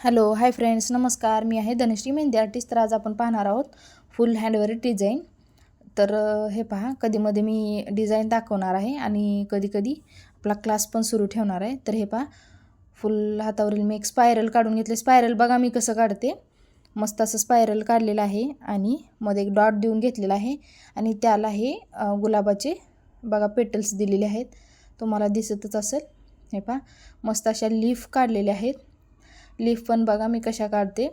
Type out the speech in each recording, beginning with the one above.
Hello hi friends नमस्कार. मी आहे Dhanashree mehndi artist. तर आज आपण पाहणार आहोत फुल हँडवर डिझाईन. तर हे पहा कधीमध्ये मी डिझाईन दाखवणार आहे आणि कधी कधी आपला क्लास पण सुरू ठेवणार आहे. तर हे पहा फुल हातावरील मी एक स्पायरल काढून घेतले. स्पायरल बघा मी कसं काढते. मस्त असं स्पायरल काढलेलं आहे आणि मध्ये एक डॉट देऊन घेतलेला आहे आणि त्याला हे गुलाबाचे बघा पेटल्स दिलेले आहेत. तुम्हाला दिसतच असेल. हे पहा मस्त अशा लीफ काढलेल्या आहेत. लीफ पण बघा मी कशा काढते.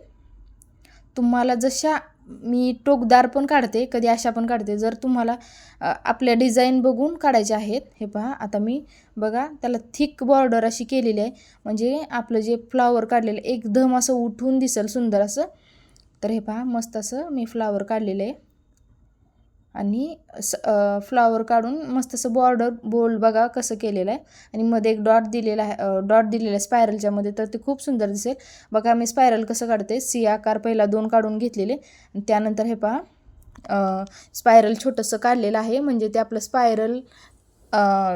तुम्हाला जशा मी टोकदार पण काढते कधी अशा पण काढते. जर तुम्हाला आपल्या डिझाईन बघून काढायचे आहेत हे पहा आता मी बघा त्याला थिक बॉर्डर अशी केलेली आहे. म्हणजे आपलं जे फ्लावर काढलेलं आहे, एकदम असं उठून दिसेल सुंदर असं. तर हे पहा मस्त असं मी फ्लावर काढलेलं आहे. आणि स फ्लॉवर काढून मस्त असं बॉर्डर बोल बघा कसं केलेलं आहे. आणि मध्ये एक डॉट दिलेला आहे डॉट दिलेला आहे स्पायरलच्यामध्ये तर ते खूप सुंदर दिसेल. बघा मी स्पायरल कसं काढते. सी आकार पहिला दोन काढून घेतलेले. त्यानंतर हे पहा स्पायरल छोटंसं काढलेलं आहे. म्हणजे ते आपलं स्पायरल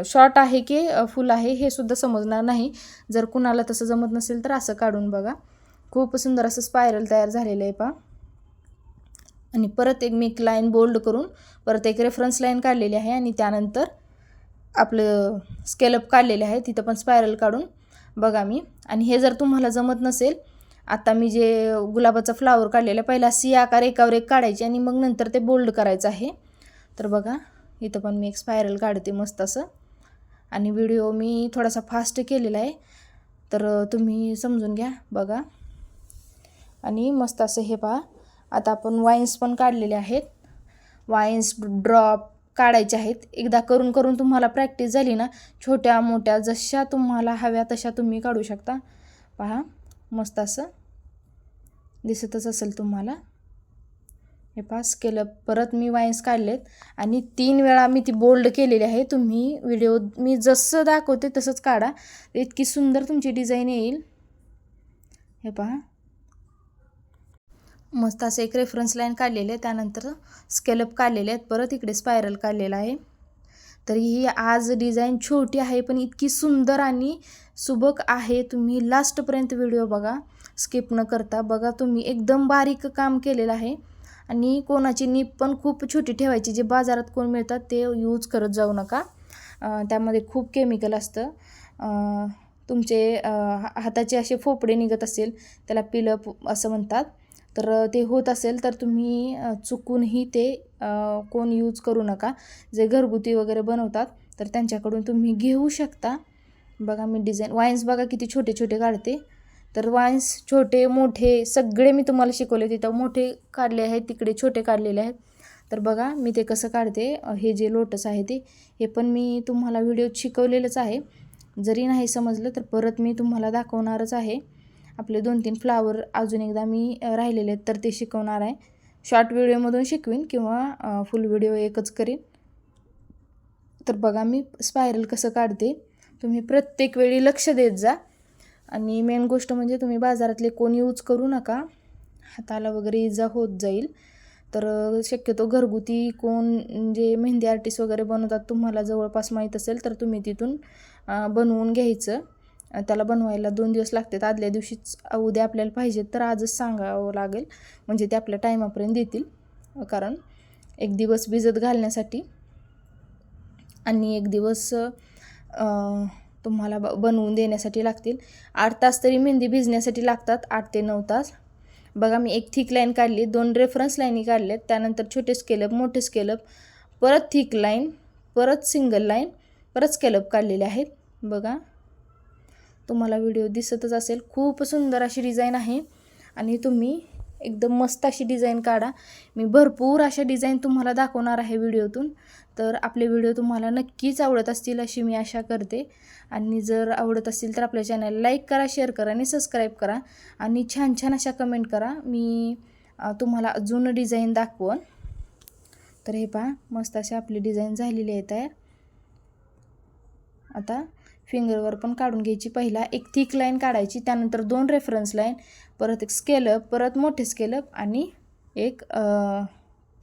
शॉर्ट आहे की फुल आहे हे सुद्धा समजणार नाही. जर कुणाला तसं जमत नसेल तर असं काढून बघा. खूप सुंदर असं स्पायरल तयार झालेलं आहे पहा. आणि परत एक मी एक लाईन बोल्ड करून परत एक रेफरन्स लाईन काढलेली आहे आणि त्यानंतर आपलं स्केलअप काढलेले आहे. तिथं पण स्पायरल काढून बघा मी. आणि हे जर तुम्हाला जमत नसेल आता मी जे गुलाबाचा फ्लावर काढलेला आहे, पहिला सी आकार एकावर एक काढायचे आणि मग नंतर ते बोल्ड करायचं आहे. तर बघा इथं पण मी एक स्पायरल काढते मस्त असं. आणि व्हिडिओ मी थोडासा फास्ट केलेला आहे. तर तुम्ही समजून घ्या बघा. आणि मस्त असं हे पहा. आता आपण वाईन्स पण काढलेले आहेत. वाईन्स ड्रॉप काढायचे आहेत. एकदा करून करून तुम्हाला प्रॅक्टिस झाली ना छोट्या मोठ्या जशा तुम्हाला हव्या तशा तुम्ही काढू शकता. पहा मस्त असं दिसतच असेल तुम्हाला. हे पास केलं परत मी वाईन्स काढलेत. आणि तीन वेळा मी ती बोल्ड केलेली आहे. तुम्ही व्हिडिओ मी जसं दाखवते तसंच काढा. इतकी सुंदर तुमची डिझाईन येईल. हे पहा. मस्त असं एक रेफरन्स लाईन काढलेले आहे त्यानंतर स्केलअप काढलेले आहेत. परत इकडे स्पायरल काढलेला आहे. तर ही आज डिझाईन छोटी आहे पण इतकी सुंदर आणि सुबक आहे. तुम्ही लास्टपर्यंत व्हिडिओ बघा. स्किप न करता बघा तुम्ही. एकदम बारीक काम केलेलं आहे. आणि कोणाची नीप पण खूप छोटी ठेवायची. जे बाजारात कोण मिळतात ते यूज करत जाऊ नका. त्यामध्ये खूप केमिकल असतं. तुमचे हा- हाताचे असे फोपडे निघत असेल त्याला पिलप असं म्हणतात. तर ते होत असेल तर तुम्ही चुकूनही ते कोण यूज करू नका. जे घरगुती वगैरे बनवतात तर त्यांच्याकडून तुम्ही घेऊ शकता. बघा मी डिझाईन वाईन्स बघा किती छोटे छोटे काढते. तर वाईन्स छोटे मोठे सगळे मी तुम्हाला शिकवले तिथं मोठे काढले आहेत तिकडे छोटे काढलेले आहेत. तर बघा मी ते कसं काढते. हे जे लोटस आहे ते हे पण मी तुम्हाला व्हिडिओत शिकवलेलंच आहे. जरी नाही समजलं तर परत मी तुम्हाला दाखवणारच आहे. आपले दोन तीन फ्लावर अजून एकदा मी राहिलेले आहेत तर ते शिकवणार आहे. शॉर्ट व्हिडिओमधून शिकवीन किंवा फुल व्हिडिओ एकच करीन. तर बघा मी स्पायरल कसं काढते. तुम्ही प्रत्येक वेळी लक्ष देत जा. आणि मेन गोष्ट म्हणजे तुम्ही बाजारातले कोण यूज करू नका. हाताला वगैरे इजा होत जाईल. तर शक्यतो घरगुती कोण जे मेहंदी आर्टिस्ट वगैरे बनवतात तुम्हाला जवळपास माहीत असेल तर तुम्ही तिथून बनवून घ्यायचं. त्याला बनवायला दोन दिवस लागतात. आदल्या दिवशीच उद्या आपल्याला पाहिजे तर आजच सांगावं लागेल. म्हणजे ते आपल्या टायमापर्यंत देतील. कारण एक दिवस भिजत घालण्यासाठी आणि एक दिवस तुम्हाला ब बनवून देण्यासाठी लागतील. आठ तास तरी मेहंदी भिजण्यासाठी लागतात आठ ते नऊ तास. बघा मी एक थिक लाईन काढली दोन रेफरन्स लाईनी काढल्यात. त्यानंतर छोटे स्केलअप मोठे स्केलअप परत थिक लाईन परत सिंगल लाईन परत स्केलअप काढलेले आहेत. बघा तुम्हाला व्हिडिओ दिसतच असेल. खूप सुंदर अशी डिझाईन आहे. आणि तुम्ही एकदम मस्त अशी डिझाईन काढा. मी भरपूर अशा डिझाईन तुम्हाला दाखवणार आहे व्हिडिओतून तर आपले व्हिडिओ तुम्हाला नक्कीच आवडत असतील अशी मी आशा करते. आणि जर आवडत असतील तर आपल्या चॅनल लाईक करा शेअर करा आणि सबस्क्राईब करा. आणि छान छान अशा कमेंट करा. मी तुम्हाला अजून डिझाईन दाखवून. तर हे पहा मस्त अशी आपली डिझाईन झालेली आहे तयार. आता फिंगरवर पण काढून घ्यायची. पहिला एक थिक लाईन काढायची त्यानंतर दोन रेफरन्स लाईन परत एक स्केलअप परत मोठे स्केलअप आणि एक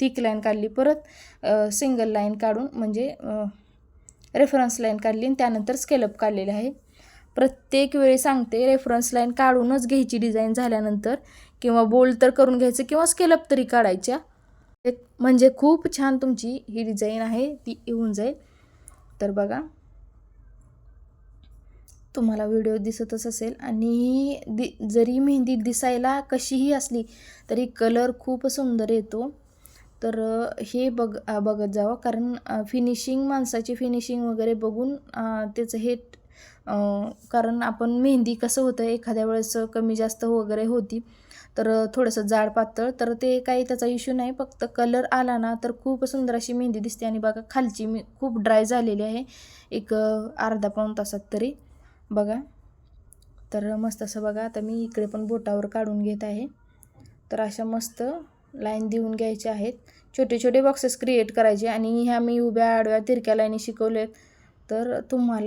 थिक लाईन काढली. परत सिंगल लाईन काढून म्हणजे रेफरन्स लाईन काढली आणि त्यानंतर स्केलअप काढलेले आहे. प्रत्येक वेळी सांगते रेफरन्स लाईन काढूनच घ्यायची डिझाईन झाल्यानंतर किंवा बोल्ड तर करून घ्यायचं किंवा स्केलअप तरी काढायच्या. एक म्हणजे खूप छान तुमची ही डिझाईन आहे ती येऊन जाईल. तर बघा. तुम्हाला व्हिडिओ दिसतच असेल. आणि दि जरी मेहंदी दिसायला कशीही असली तरी कलर खूप सुंदर येतो. तर हे बघ बघत जावं. कारण फिनिशिंग माणसाची फिनिशिंग वगैरे बघून त्याचं हे कारण आपण मेहंदी कसं होतं एखाद्या वेळेस कमी जास्त वगैरे होती तर थोडंसं जाड पातळ तर ते काही त्याचा इश्यू नाही. फक्त कलर आला ना तर खूप सुंदर अशी मेहंदी दिसते. आणि बघा खालची मी खूप ड्राय झालेली आहे. एक अर्धा पाऊण तासात तरी. बघा. तर मस्त असं बघा आता मी इकडे पण बोटावर काढून घेत आहे. तर अशा मस्त लाईन देऊन घ्यायच्या आहेत. छोटे छोटे बॉक्सेस क्रिएट करायचे आणि ह्या मी उभ्या आडव्या तिरक्या लाईनी आहेत तर तुम्हाला